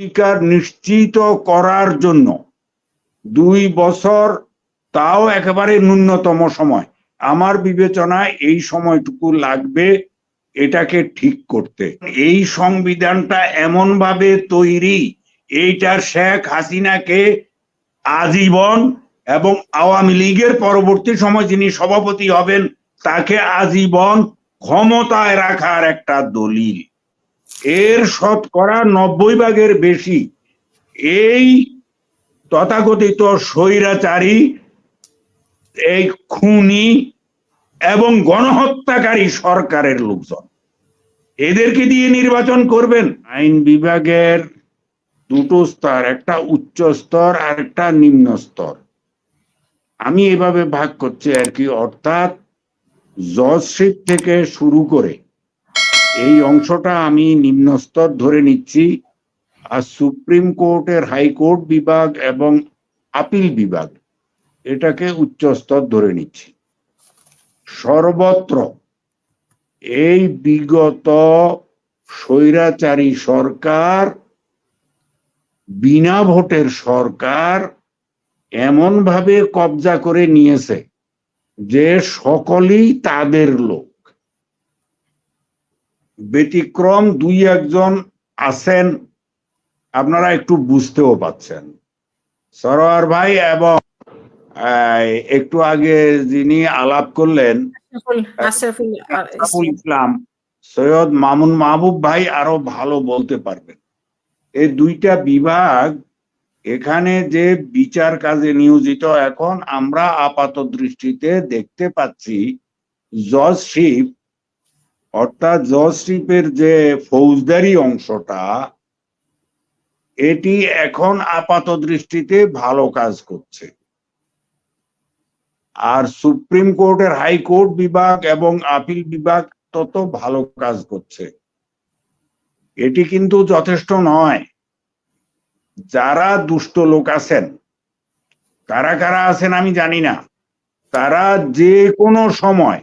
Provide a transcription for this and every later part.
অধিকার নিশ্চিত করার জন্য দুই বছর তাও একেবারে ন্যূনতম সময়। আমার বিবেচনায় এই সময়টুকু লাগবে এটাকে ঠিক করতে। এই সংবিধানটা এমন ভাবে তৈরি এইটা শেখ হাসিনাকে আজীবন এবং আওয়ামী লীগের পরবর্তী সময় যিনি সভাপতি হবেন, তাকে আজীবন ক্ষমতায় রাখার একটা দলিল। এর শতকরা নব্বই ভাগের বেশি এই তথাকথিত স্বৈরাচারী, এই খুনি এবং গণহত্যাকারী সরকারের লোকজন। এদেরকে দিয়ে নির্বাচন করবেন। আইন বিভাগের দুটো স্তর, একটা উচ্চ স্তর আর একটা নিম্ন স্তর। আমি এভাবে ভাগ করছি আর কি, অর্থাৎ জজশিপ থেকে শুরু করে এই অংশটা আমি নিম্নস্তর ধরে নিচ্ছি, আর সুপ্রিম কোর্টের হাইকোর্ট বিভাগ এবং আপিল বিভাগ, এটাকে উচ্চ স্তর ধরে নিচ্ছি। সর্বত্র এই বিগত স্বৈরাচারী সরকার, বিনা ভোটের সরকার এমন ভাবে কবজা করে নিয়েছে যে সকলেই তাদের লোক। ব্যতিক্রম দুই একজন আছেন আপনারা একটু বুঝতেও পাচ্ছেন। সরোয়ার ভাই এবং একটু আগে যিনি আলাপ করলেন আশরাফুল ইসলাম সৈয়দ মামুন মাহবুব ভাই আরও ভালো বলতে পারবেন। এই দুইটা বিভাগ এখানে যে বিচার কাজে নিয়োজিত এখন আমরা আপাত দৃষ্টিতে দেখতে পাচ্ছি জজশিপ অর্থাৎ জজশিপের যে ফৌজদারি অংশটা, এটি এখন আপাত দৃষ্টিতে ভালো কাজ করছে। আর সুপ্রিম কোর্টের হাইকোর্ট বিভাগ এবং আপিল বিভাগ তত ভালো কাজ করছে। এটি কিন্তু যথেষ্ট নয়। যারা দুষ্ট লোক আছেন, কারা কারা আছেন আমি জানি না। তারা যে কোনো সময়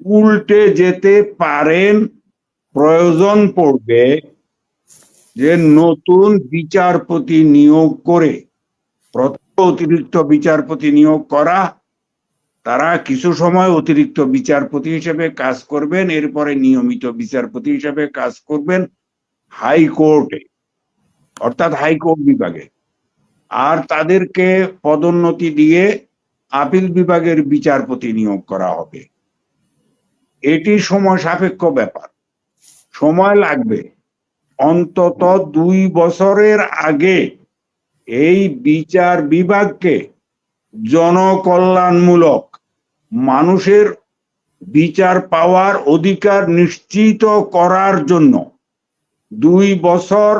উল্টে যেতে পারেন, প্রয়োজন পড়বে যে নতুন বিচারপতি নিয়োগ করে, প্রথম অতিরিক্ত বিচারপতি নিয়োগ করা, তারা কিছু সময় অতিরিক্ত বিচারপতি হিসেবে কাজ করবেন, এরপরে নিয়মিত বিচারপতি হিসেবে কাজ করবেন হাইকোর্টে, অর্থাৎ হাইকোর্ট বিভাগে। আর তাদেরকে পদোন্নতি দিয়ে আপিল বিভাগের বিচারপতি নিয়োগ করা হবে। এটি সময় সাপেক্ষ ব্যাপার। সময় লাগবে। অন্তত দুই বছরের আগে এই বিচার বিভাগকে জনকল্যাণমূলক মানুষের বিচার পাওয়ার অধিকার নিশ্চিত করার জন্য দুই বছর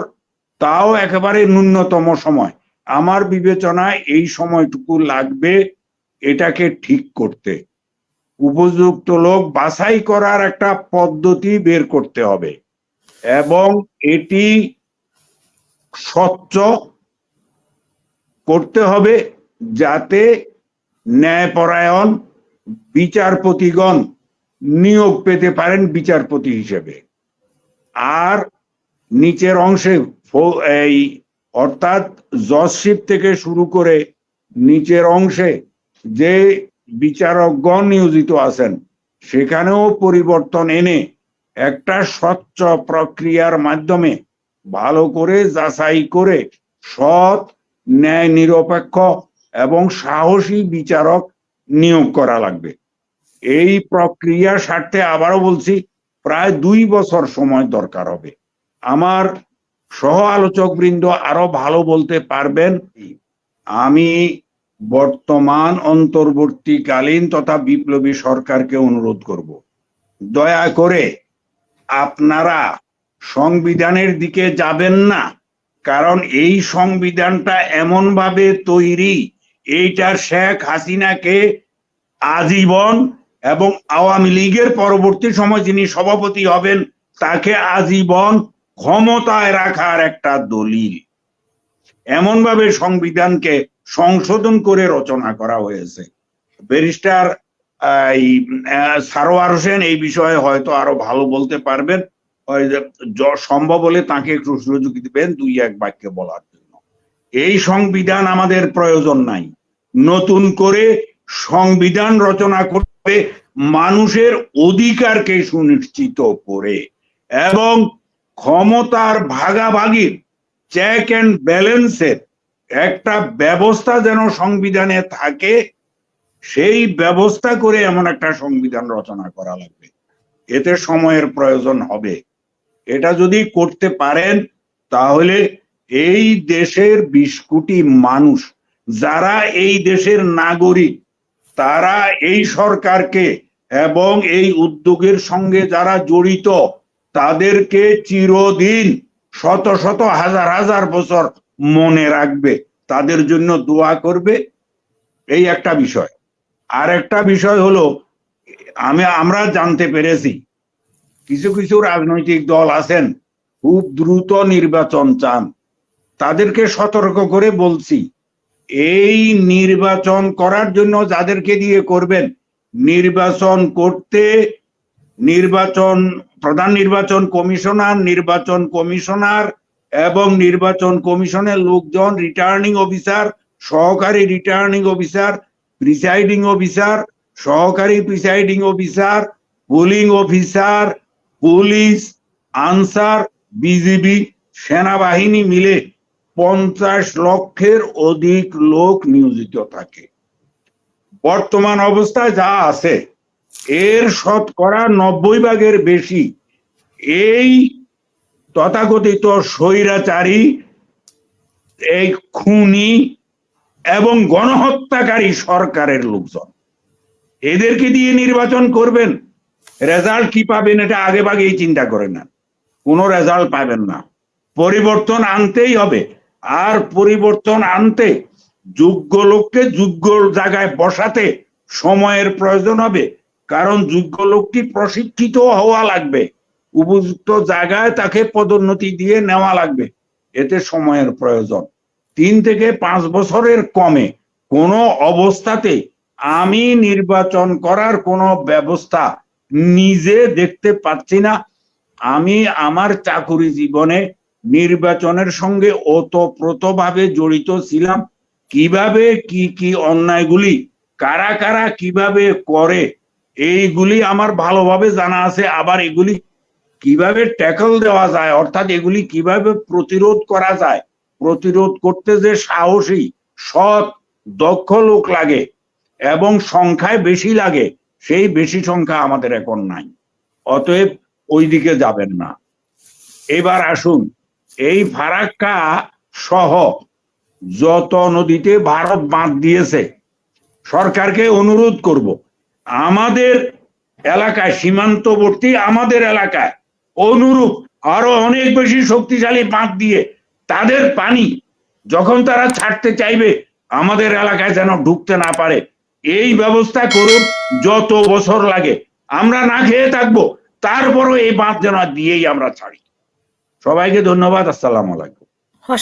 তাও একেবারে ন্যূনতম সময়। আমার বিবেচনায় এই সময়টুকু লাগবে এটাকে ঠিক করতে। উপযুক্ত লোক বাছাই করার একটা পদ্ধতি বের করতে হবে। এবং এটি স্বচ্ছ করতে হবে যাতে ন্যায়পরায়ণ বিচারপতিগণ নিয়োগ পেতে পারেন বিচারপতি হিসেবে। আর নিচের অংশে এই অর্থাৎ জজশিপ থেকে শুরু করে নিচের অংশে যে বিচারকগণ নিয়োজিত আছেন, সেখানেও পরিবর্তন এনে একটা স্বচ্ছ প্রক্রিয়ার মাধ্যমে ভালো করে যাচাই করে সৎ, ন্যায় নিরপেক্ষ এবং সাহসী বিচারক নিয়োগ করা লাগবে। এই প্রক্রিয়া স্বার্থে আবারও বলছি, প্রায় দুই বছর সময় দরকার হবে। আমার সহ আলোচক বৃন্দ আরও ভালো বলতে পারবেন। আমি বর্তমান অন্তর্বর্তীকালীন তথা বিপ্লবী সরকারকে অনুরোধ করব। দয়া করে আপনারা সংবিধানের দিকে যাবেন না, কারণ এই সংবিধানটা এমন ভাবে তৈরি, এইটা শেখ হাসিনাকে আজীবন এবং আওয়ামী লীগের পরবর্তী সময় যিনি সভাপতি হবেন, তাকে আজীবন ক্ষমতায় রাখার একটা দলিল। এমন ভাবে সংবিধানকে সংশোধন করে রচনা করা হয়েছে। ব্যারিস্টার সারোয়ার হোসেন এই বিষয়ে হয়তো আরও ভালো বলতে পারবেন। সম্ভব হলে তাকে একটু সুযোগ দিবেন দুই, এক বাক্যে বলার জন্য। এই সংবিধান আমাদের প্রয়োজন নাই। নতুন করে সংবিধান রচনা করতে মানুষের অধিকারকে সুনিশ্চিত করে এবং ক্ষমতার ভাগাভাগির চেক অ্যান্ড ব্যালেন্সের একটা ব্যবস্থা যেন সংবিধানে থাকে, সেই ব্যবস্থা করে এমন একটা সংবিধান রচনা করা লাগবে। এতে সময়ের প্রয়োজন হবে। এটা যদি করতে পারেন, তাহলে এই দেশের বিশ কোটি মানুষ, যারা এই দেশের নাগরিক, তারা এই সরকারকে এবং এই উদ্যোগের সঙ্গে যারা জড়িত, তাদেরকে চিরদিন শত শত হাজার হাজার বছর মনে রাখবে, তাদের জন্য দোয়া করবে, এই একটা বিষয়। আর একটা বিষয় হলো, আমি, আমরা জানতে পেরেছি, কিছু কিছু রাজনৈতিক দল আছেন, খুব দ্রুত নির্বাচন চান। তাদেরকে সতর্ক করে বলছি, এই নির্বাচন করার জন্য যাদেরকে দিয়ে করবেন, নির্বাচন করতে নির্বাচন, প্রধান নির্বাচন কমিশনার নির্বাচন কমিশনার এবং নির্বাচন কমিশনের লোকজন রিটার্নিং অফিসার সহকারী রিটার্নিং অফিসার প্রিসাইডিং অফিসার সহকারী presiding officer polling officer police Ansar BGB সেনাবাহিনী মিলে পঞ্চাশ লক্ষের অধিক লোক নিয়োজিত থাকে। বর্তমান অবস্থায় যা আছে, এর শতকরা নব্বই ভাগের বেশি এই তথাকথিত স্বৈরাচারী, এই খুনি এবং গণহত্যাকারী সরকারের লোকজন। এদেরকে দিয়ে নির্বাচন করবেন। রেজাল্ট কি পাবেন এটা আগে ভাগেই চিন্তা করে না। কোনো রেজাল্ট পাবেন না। পরিবর্তন আনতেই হবে। আর পরিবর্তন আনতে যোগ্য লোককে যোগ্য জায়গায় বসাতে সময়ের প্রয়োজন হবে। কারণ যোগ্য লোকটি প্রশিক্ষিত হওয়া লাগবে। উপযুক্ত জায়গায় তাকে পদোন্নতি দিয়ে নেওয়া লাগবে। এতে সময়ের প্রয়োজন। তিন থেকে পাঁচ বছরের কমে কোনো অবস্থাতে আমি নির্বাচন করার কোনো ব্যবস্থা নিজে দেখতে পাচ্ছি না। আমি আমার চাকুরি জীবনে নির্বাচনের সঙ্গে ওতপ্রোতভাবে জড়িত ছিলাম। কীভাবে, কি কি অন্যায়গুলি, কারা কারা কীভাবে করে, এইগুলি আমার ভালোভাবে জানা আছে। আবার এগুলি কীভাবে ট্যাকল দেওয়া যায়, অর্থাৎ এগুলি কীভাবে প্রতিরোধ করা যায়, প্রতিরোধ করতে যে সাহসী, সৎ, দক্ষ লোক লাগে এবং সংখ্যায় বেশি লাগে, সেই বেশি সংখ্যা আমাদের এখন নাই। অতএব ওই দিকে যাবেন না। এবার আসুন, এই ফারাক্কা সহ যত নদীতে ভারত বাঁধ দিয়েছে, সরকারকে অনুরোধ করব, আমাদের এলাকায়, সীমান্তবর্তী আমাদের এলাকায় অনুরূপ, আরও অনেক বেশি শক্তিশালী বাঁধ দিয়ে তাদের পানি যখন তারা ছাড়তে চাইবে, আমাদের এলাকায় যেন ঢুকতে না পারে। এই ব্যবস্থা করুন, যত বছর লাগে। আমরা না খেয়ে থাকব, তারপরও এই বাঁধ যেন দিয়েই আমরা ছাড়ি। সবাইকে ধন্যবাদ, আসসালাম আলাইকুম।